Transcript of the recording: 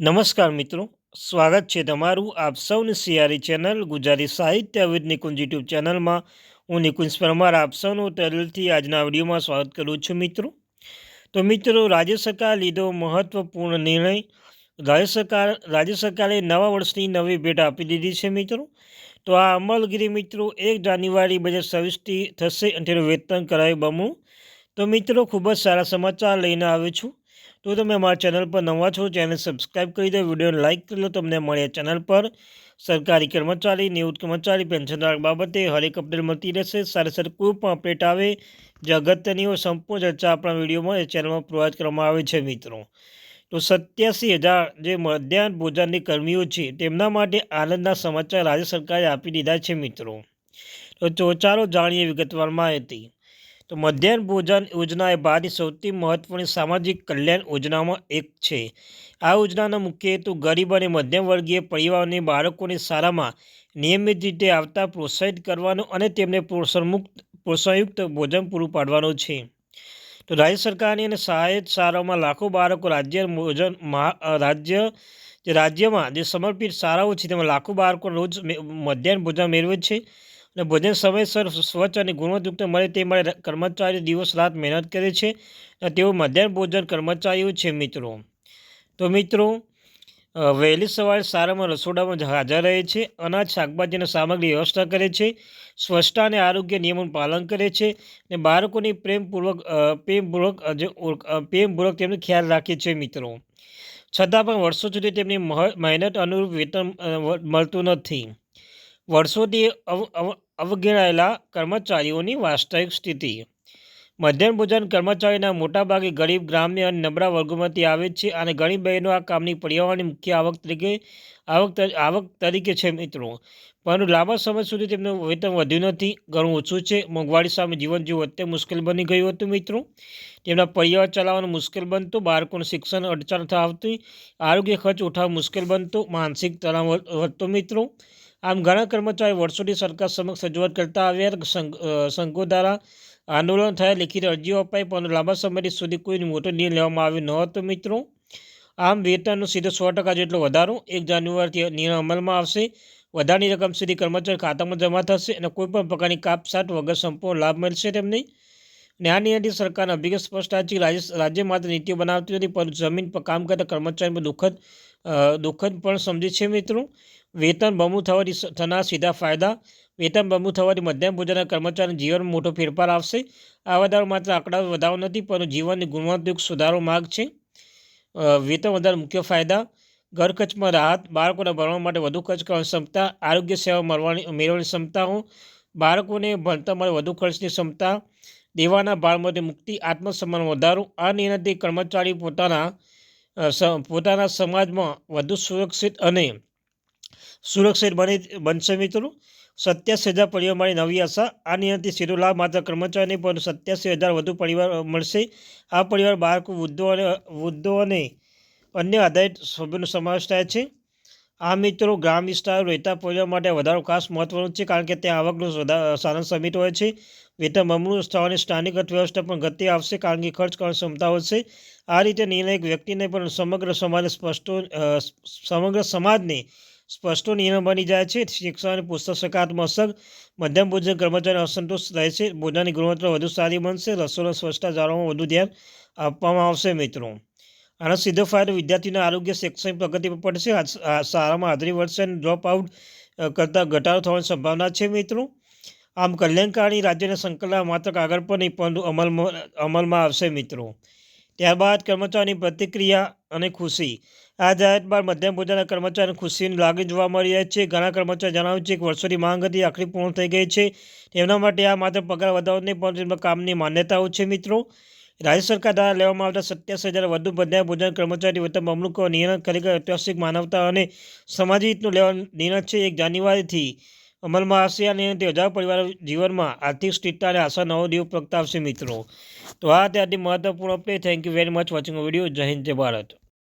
નમસ્કાર મિત્રો, સ્વાગત છે તમારું આપ સૌની સિયારી ચેનલ, ગુજરાતી સાહિત્ય વિદ નિકુંજ યુટ્યુબ ચેનલમાં. હું નિકુંજ પરમાર આપ સૌનું તરલથી આજના વિડીયોમાં સ્વાગત કરું છું મિત્રો. તો મિત્રો, રાજ્ય સરકાર લીધો મહત્વપૂર્ણ નિર્ણય. રાજ્ય સરકાર, રાજ્ય સરકારે નવા વર્ષની નવી ભેટ આપી દીધી છે મિત્રો. તો આ અમલગીરી મિત્રો, એક જાન્યુઆરી બે હજાર સવીસથી થશે અને તેનું વેતન કરાય બમું તો મિત્રો, ખૂબ જ સારા સમાચાર લઈને આવ્યો છું. તો તમે અમારા ચેનલ પર નવા છો ચેનલ સબસ્ક્રાઈબ કરી દો, વિડીયોને લાઇક કરી લો, તમને મળે ચેનલ પર. સરકારી કર્મચારી, નિવૃત્ત કર્મચારી પેન્શનધારક બાબતે હરેક અપડેટ મળતી રહેશે. સારી સારી કોઈ પણ અપડેટ આવે જે અગત્યની હોય, સંપૂર્ણ ચર્ચા આપણા વિડીયોમાં એ ચેનલમાં પ્રોવાઈડ કરવામાં આવે છે મિત્રો. તો સત્યાસી હજાર જે મધ્યાહન ભોજનની કર્મીઓ છે, તેમના માટે આનંદના સમાચાર રાજ્ય સરકારે આપી દીધા છે મિત્રો. તો ચોચારો જાણીએ વિગતવાર માહિતી તો મધ્યાહન ભોજન યોજના એ ભારતની સૌથી મહત્વની સામાજિક કલ્યાણ યોજનામાં એક છે. આ યોજનાનો મુખ્ય હેતુ ગરીબ અને મધ્યમ વર્ગીય પરિવારોને બાળકોને શાળામાં નિયમિત રીતે આવતા પ્રોત્સાહિત કરવાનો અને તેમને પોષણમુક્ત, પોષણયુક્ત ભોજન પૂરું પાડવાનો છે. તો રાજ્ય સરકારની અને સહાયક શાળાઓમાં લાખો બાળકો રાજ્ય ભોજન રાજ્ય, જે રાજ્યમાં જે સમર્પિત શાળાઓ છે તેમાં લાખો બાળકો રોજ મધ્યાહન ભોજન મેળવે છે. અને ભોજન સમયસર સ્વચ્છ અને ગુણવત્તયુક્ત મળે તે માટે કર્મચારીઓ દિવસ રાત મહેનત કરે છે અને તેઓ મધ્યાહન ભોજન કર્મચારીઓ છે મિત્રો. તો મિત્રો વહેલી સવારે સારામાં રસોડામાં હાજર રહે છે, અનાજ, શાકભાજી સામગ્રી વ્યવસ્થા કરે છે સ્વચ્છતા અને આરોગ્ય નિયમોનું પાલન કરે છે અને બાળકોની પ્રેમપૂર્વક પ્રેમપૂર્વક પ્રેમપૂર્વક તેમનો ખ્યાલ રાખે છે મિત્રો. છતાં પણ વર્ષો સુધી તેમની મહેનત અનુરૂપ વેતન મળતું નથી. વર્ષોથી અવગણાયેલા કર્મચારીઓની વાસ્તવિક સ્થિતિ. મધ્યાહન ભોજન કર્મચારીના મોટાભાગે ગરીબ ગ્રામ્ય અને નબળા વર્ગોમાંથી આવે છે અને ઘણી બહેનો આ કામની પર્યાવરણની મુખ્ય આવક તરીકે, આવક આવક તરીકે છે મિત્રો. પરંતુ લાંબા સમય સુધી તેમનું વેતન વધ્યું નથી, ઘણું ઓછું છે. મોંઘવારી સામે જીવન જીવવું અત્યંત મુશ્કેલ બની ગયું હતું મિત્રો. તેમના પરિવાર ચલાવવાનું મુશ્કેલ બનતું, બાળકોનું શિક્ષણ અડચણ આવતી આરોગ્ય ખર્ચ ઉઠાવવા મુશ્કેલ બનતું, માનસિક તણાવ વધતો મિત્રો. આમ ઘણા કર્મચારીઓ વર્ષોથી સરકાર સમક્ષ રજૂઆત કરતા આવ્યા સંઘો દ્વારા આંદોલન થયા. લેખિત અરજીઓ અપાઈ, પરંતુ લાંબા સમયથી સુધી કોઈ મોટો નિર્ણય લેવામાં આવ્યો ન હતો મિત્રો. આમ વેતનનો સીધો સો ટકા જેટલો વધારો એક જાન્યુઆરીથી નિર્ણય અમલમાં આવશે. વધારાની રકમ સુધી કર્મચારી ખાતામાં જમા થશે અને કોઈપણ પ્રકારની કાપસાટ વગર સંપૂર્ણ લાભ મળશે તેમને નિર્ણયથી સરકારના અભિગમ સ્પષ્ટ છે રાજ્ય માત્ર નીતિઓ બનાવતી નથી, પરંતુ જમીન પર કામ કરતા કર્મચારીમાં દુઃખદ દુઃખદ પણ સમજે છે મિત્રો. વેતન બમણું થવાથી થનાર સીધા ફાયદા. વેતન બમણું થવાથી મધ્યમ ભોજનના કર્મચારીના જીવનમાં મોટો ફેરફાર આવશે. આ વધારો માત્ર આંકડા વધારો નથી, પરંતુ જીવનની ગુણવત્તાયુક્ત સુધારો માર્ગ છે. વેતન વધારે મુખ્ય ફાયદા. ઘર ખર્ચમાં રાહત, બાળકોને ભણવા માટે વધુ ખર્ચ કરવાની ક્ષમતા, આરોગ્ય સેવા મળવાની, મેળવવાની ક્ષમતાઓ. બાળકોને ભણતર માટે વધુ ખર્ચની ક્ષમતા. દેવાના ભારમાંથી મુક્તિ આત્મસન્માન વધારો. આ નિર્ણયથી કર્મચારી પોતાના પોતાના સમાજમાં વધુ સુરક્ષિત અને સુરક્ષિત બની, બનશે મિત્રો. સત્યાસી હજાર પરિવાર મારી નવી આશા. આ નિયમથી સીધો લાભ માત્ર કર્મચારીને પણ સત્યાસી હજાર વધુ પરિવાર મળશે. આ પરિવાર બાળકો, વૃદ્ધો અને વૃદ્ધો અને અન્ય આધારિત સભ્યોનો સમાવેશ થાય છે. આ મિત્રો ગ્રામ વિસ્તાર રહેતા પરિવાર માટે વધારો ખાસ મહત્વનું છે, કારણ કે ત્યાં આવકનું સાધન સમિત હોય છે. વેતન બમણું સ્થળની સ્થાનિક અર્થવ્યવસ્થા પણ ગતિ આવશે કારણ કે ખર્ચ કરવાની ક્ષમતા વધશે આ રીતે નિર્ણય વ્યક્તિને પણ સમગ્ર સમાજને સ્પષ્ટ સમગ્ર સમાજને સ્પષ્ટો નિયમ બની જાય છે. શિક્ષણ અને પુસ્તક સકારાત્મક અસર, મધ્યમ ભોજન કર્મચારી અસંતોષ રહેશે ભોજનની ગુણવત્તા વધુ સારી બનશે. રસોડા સ્વચ્છતા જાળવવામાં વધુ ધ્યાન આપવામાં આવશે મિત્રો. આનો સીધો ફાયદો વિદ્યાર્થીના આરોગ્ય શૈક્ષણિક પ્રગતિ પર પડશે. શાળામાં હાજરી વધશે અને ડ્રોપ આઉટ કરતાં ઘટાડો થવાની સંભાવના છે મિત્રો. આમ કલ્યાણકારી રાજ્યના સંકલન માત્ર કાગળ પર નહીં, પરંતુ અમલમાં અમલમાં આવશે મિત્રો. ત્યારબાદ કર્મચારીની પ્રતિક્રિયા અને ખુશી. આ જાહેર બાદ મધ્યમ ભોજનના કર્મચારીની ખુશીની લાગણી જોવા મળી રહી છે. ઘણા કર્મચારી જણાવ્યું છે કે વર્ષોની માંગ હતી, આખરી પૂર્ણ થઈ ગઈ છે. તેમના માટે આ માત્ર પગાર વધારો નહીં, પરંતુ કામની માન્યતાઓ છે મિત્રો. રાજ્ય સરકાર દ્વારા લેવામાં આવતા સત્યાસી હજાર વધુ બધા ભોજન કર્મચારી વત્તા મમલુકો નિર્ણય ખરેખર ઐતિહાસિક માનવતા અને સમાજિક હિતનો લેવા નિર્ણય છે એક જાન્યુઆરીથી અમલમાં આવશે આ નિર્ણયથી હજાર પરિવારો જીવનમાં આર્થિક સ્થિરતા અને આશા નવો દીવ પ્રગટાવશે મિત્રો. તો આ ત્યાંથી મહત્વપૂર્ણ update thank you very much watching video Jai Hind, Jai Bharat.